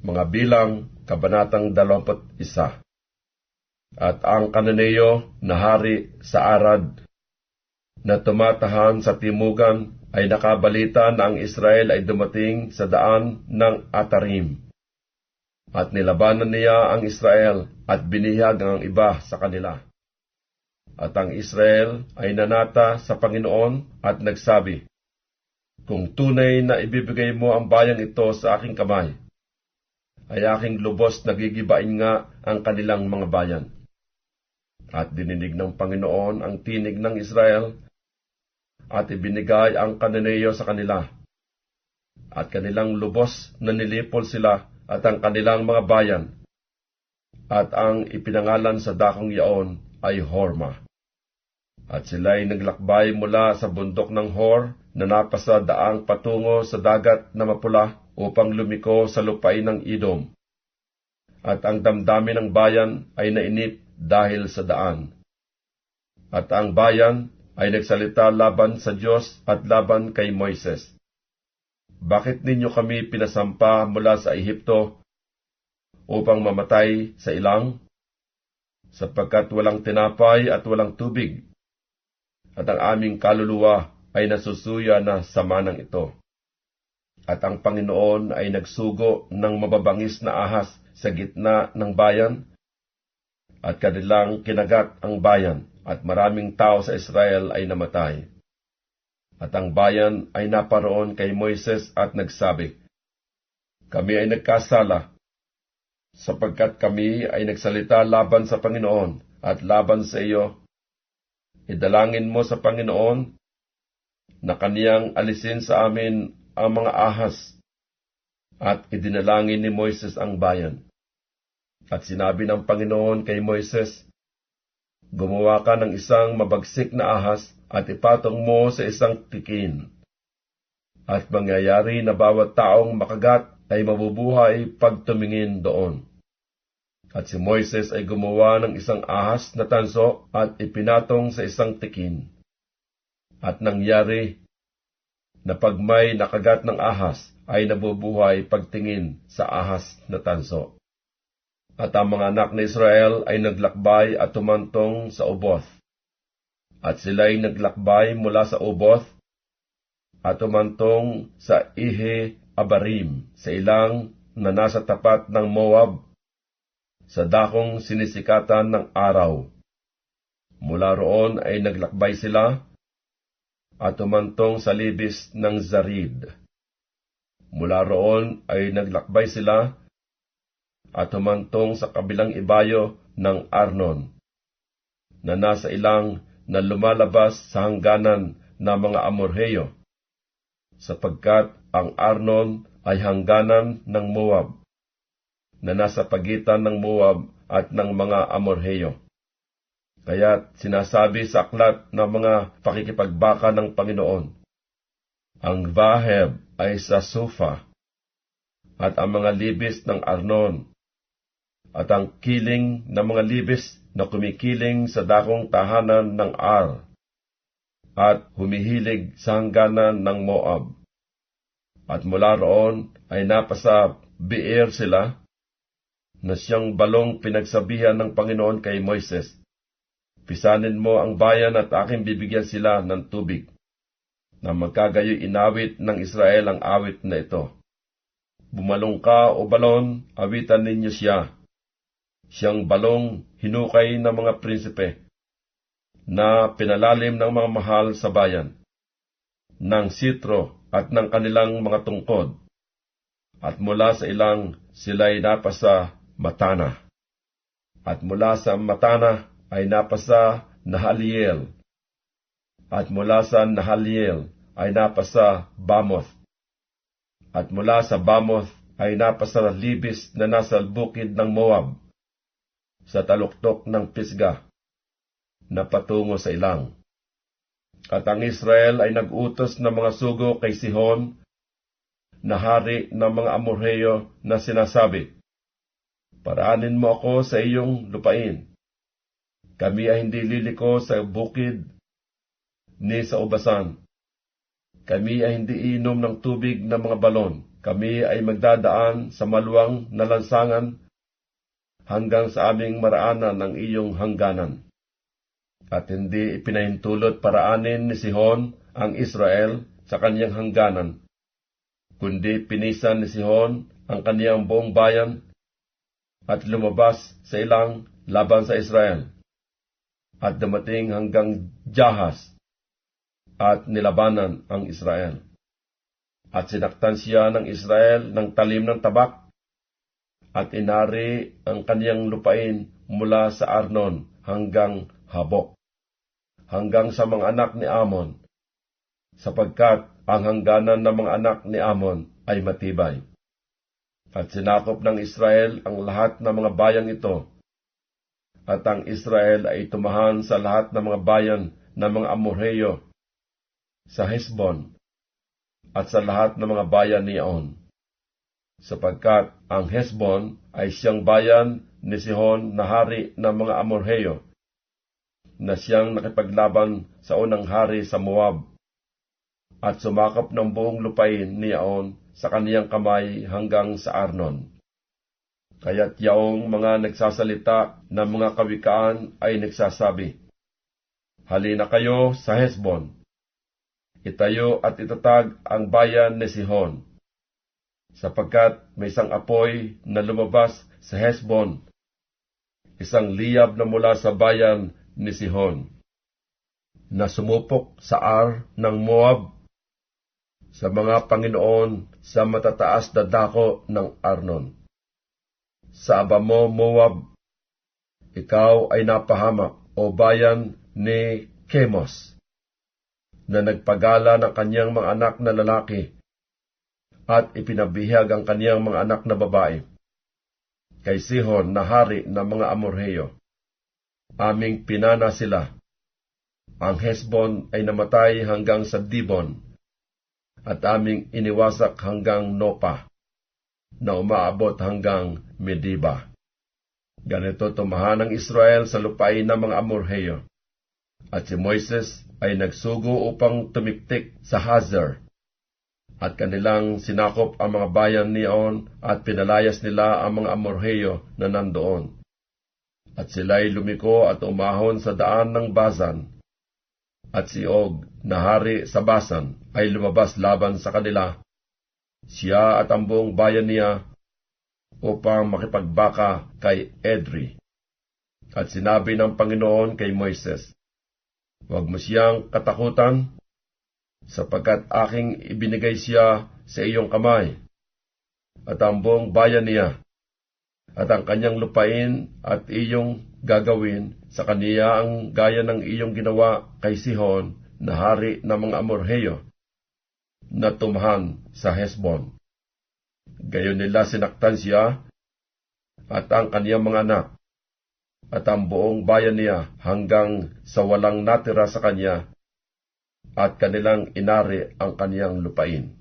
Mga bilang, Kabanatang 21 At ang Kananeo na hari sa Arad, na tumatahan sa timugan, ay nakabalita na ang Israel ay dumating sa daan ng Atarim. At nilabanan niya ang Israel at binihag ang iba sa kanila. At ang Israel ay nanata sa Panginoon at nagsabi, Kung tunay na ibibigay mo ang bayang ito sa aking kamay, ay aking lubos nagigibain nga ang kanilang mga bayan. At dininig ng Panginoon ang tinig ng Israel at ibinigay ang kananeo sa kanila. At kanilang lubos na nilipol sila at ang kanilang mga bayan. At ang ipinangalan sa dakong yaon ay Horma. At sila'y naglakbay mula sa bundok ng Hor na napasa daang patungo sa dagat na mapula upang lumiko sa lupain ng Idom. At ang damdamin ng bayan ay nainip dahil sa daan. At ang bayan ay nagsalita laban sa Diyos at laban kay Moises. Bakit ninyo kami pinasampa mula sa Ehipto upang mamatay sa ilang? Sapagkat walang tinapay at walang tubig, at ang aming kaluluwa ay nasusuya na sa manang ito. At ang Panginoon ay nagsugo ng mababangis na ahas sa gitna ng bayan, at kanilang kinagat ang bayan, at maraming tao sa Israel ay namatay. At ang bayan ay naparoon kay Moises at nagsabi, Kami ay nagkasala, sapagkat kami ay nagsalita laban sa Panginoon at laban sa iyo. Idalangin mo sa Panginoon na kaniyang alisin sa amin ang mga ahas at idinalangin ni Moises ang bayan. At sinabi ng Panginoon kay Moises, Gumawa ka ng isang mabagsik na ahas at ipatong mo sa isang tikin. At mangyayari na bawat taong makagat ay mabubuhay pag tumingin doon. At si Moises ay gumawa ng isang ahas na tanso at ipinatong sa isang tikin. At nangyari na pag may nakagat ng ahas ay nabubuhay pagtingin sa ahas na tanso. At ang mga anak ni Israel ay naglakbay at tumantong sa Oboth. At sila'y naglakbay mula sa Oboth at tumantong sa Ihe Abarim, sa ilang na nasa tapat ng Moab, sa dakong sinisikatan ng araw. Mula roon ay naglakbay sila at tumantong sa libis ng Zarid. Mula roon ay naglakbay sila at humantong sa kabilang ibayo ng Arnon, na nasa ilang na lumalabas sa hangganan ng mga Amorheyo, sapagkat ang Arnon ay hangganan ng Moab, na nasa pagitan ng Moab at ng mga Amorheyo. Kaya sinasabi sa aklat ng mga pakikipagbaka ng Panginoon, ang Vaheb ay sa Sufa, at ang mga libis ng Arnon at ang kiling ng mga libis na kumikiling sa dakong tahanan ng Ar, at humihilig sa hangganan ng Moab. At mula roon ay napasa Beer sila, na siyang balong pinagsabihan ng Panginoon kay Moises. Pisanin mo ang bayan at aking bibigyan sila ng tubig, na magkagayoy inawit ng Israel ang awit na ito. Bumalong ka o balon, awitan ninyo siya, siyang balong hinukay ng mga prinsipe, na pinalalim ng mga mahal sa bayan, ng sitro at ng kanilang mga tungkod, at mula sa ilang sila'y napasa Matana, at mula sa Matana ay napasa Nahaliel, at mula sa Nahaliel ay napasa Bamoth, at mula sa Bamoth ay napasa Libis na nasa bukid ng Moab, sa taluktok ng Pisga na patungo sa ilang. At ang Israel ay nagutos ng mga sugo kay Sihon na hari ng mga Amorheyo na sinasabi, Paraanin mo ako sa iyong lupain. Kami ay hindi liliko sa bukid ni sa ubasan. Kami ay hindi inom ng tubig ng mga balon kami ay magdadaan sa maluwang na lansangan hanggang sa aming maraanan ng iyong hangganan. At hindi ipinahintulot paraanin ni Sihon ang Israel sa kanyang hangganan, kundi pinisan ni Sihon ang kaniyang buong bayan at lumabas sa ilang laban sa Israel at dumating hanggang Jahas at nilabanan ang Israel. At sinaktan siya ng Israel ng talim ng tabak at inari ang kaniyang lupain mula sa Arnon hanggang Habok, hanggang sa mga anak ni Amon, sapagkat ang hangganan ng mga anak ni Amon ay matibay. At sinakop ng Israel ang lahat ng mga bayan ito, at ang Israel ay tumahan sa lahat ng mga bayan ng mga Amorheyo, sa Hesbon, at sa lahat ng mga bayan ni On sapagkat ang Hesbon ay siyang bayan ni Sihon na hari ng mga Amorheyo, na siyang nakipaglaban sa unang hari sa Moab, at sumakap ng buong lupain ni Aon sa kaniyang kamay hanggang sa Arnon. Kaya't yaong mga nagsasalita ng mga kawikaan ay nagsasabi, Halina kayo sa Hesbon, itayo at itatag ang bayan ni Sihon, sapagkat may isang apoy na lumabas sa Hesbon, isang liyab na mula sa bayan ni Sihon, na sumupok sa Ar ng Moab, sa mga Panginoon sa matataas na dako ng Arnon. Sa aba mo, Moab, ikaw ay napahamak o bayan ni Chemos, na nagpagala ng kanyang mga anak na lalaki at ipinabihag ang kaniyang mga anak na babae. Kay Sihon na hari ng mga Amorheyo. Aming pinana sila. Ang Hesbon ay namatay hanggang sa Dibon, at aming iniwasak hanggang Nopa, na umaabot hanggang Mediba. Ganito tumahan ng Israel sa lupain ng mga Amorheyo. At si Moises ay nagsugo upang tumiktik sa Hazar, at kanilang sinakop ang mga bayan niyon at pinalayas nila ang mga Amorheyo na nandoon. At sila'y lumiko at umahon sa daan ng Bazan. At si Og, na hari sa Basan, ay lumabas laban sa kanila. Siya at ang buong bayan niya upang makipagbaka kay Edri. At sinabi ng Panginoon kay Moises, Huwag mo siyang katakutan, sapagkat aking ibinigay siya sa iyong kamay, at ang buong bayan niya, at ang kanyang lupain at iyong gagawin sa kaniya ang gaya ng iyong ginawa kay Sihon na hari ng mga Amorheyo, na tumahan sa Hesbon. Gayon nila sinaktan siya at ang kaniyang mga anak, at ang buong bayan niya hanggang sa walang natira sa kanya at kanilang inari ang kaniyang lupain.